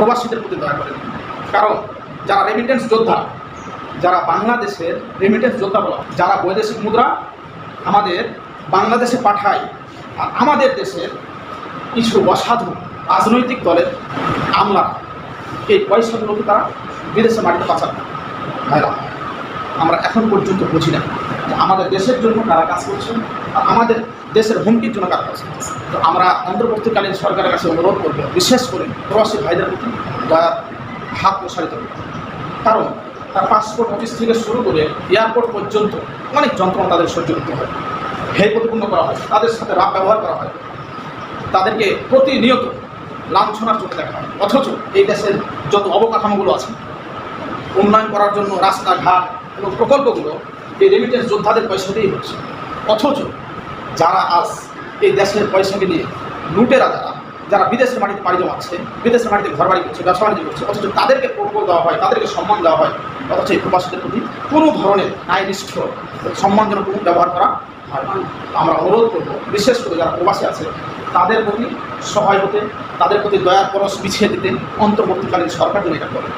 প্রবাসীদের প্রতি দয়া করেন কারণ যারা রেমিটেন্স যোদ্ধা, যারা বাংলাদেশের রেমিটেন্স যোদ্ধা বলা যারা বৈদেশিক মুদ্রা আমাদের বাংলাদেশে পাঠায় আর আমাদের দেশের কিছু অসাধু রাজনৈতিক দলের আমলা এই পয়সাগুলোকে তারা বিদেশে মাটিতে পাচার করে। ভাইরা, আমরা এখন পর্যন্ত বুঝি না। যে আমাদের দেশের জন্য কারা কাজ করছেন আর আমাদের দেশের হুমকির জন্য কারা কাজ করছে তো আমরা অন্তর্বর্তীকালীন সরকারের কাছে অনুরোধ করব, বিশেষ করে প্রবাসী ভাইদের প্রতি দয়ার হাত প্রসারিত কারণ তার পাসপোর্ট অফিস থেকে শুরু করে এয়ারপোর্ট পর্যন্ত অনেক যন্ত্রণা তাদের সহ্য করতে হয়। হে প্রতিপূর্ণ করা হয়, তাদের সাথে রাগ ব্যবহার করা হয়। তাদেরকে প্রতিনিয়ত লাঞ্ছনার চোখে দেখা হয়। অথচ এই দেশের যত অবকাঠামোগুলো আছে, উন্নয়ন করার জন্য রাস্তাঘাট এবং প্রকল্পগুলো এই রেমিটেন্স যোদ্ধাদের পয়সা দিয়েই হচ্ছে। অথচ যারা আজ এই দেশের পয়সাকে নিয়ে লুটেরা যারা যারা বিদেশের মাটিতে পাড়ি জমাচ্ছে, বিদেশের মাটিতে ঘর বাড়ি করছে, ব্যবসা বাণিজ্য করছে, অথচ তাদেরকে প্রকল্প দেওয়া হয়, তাদেরকে সম্মান দেওয়া হয়, অথচ এই প্রবাসীদের প্রতি কোনো ধরনের ন্যায়নিষ্ঠ সম্মানজনক ব্যবহার করা হয় আমরা অনুরোধ করব, বিশেষ করে যারা প্রবাসী আছে, তাদের প্রতি সহায় হতে, তাদের প্রতি দয়ার পরশ বিছিয়ে দিতে অন্তর্বর্তীকালীন সরকার যেন এটা করে।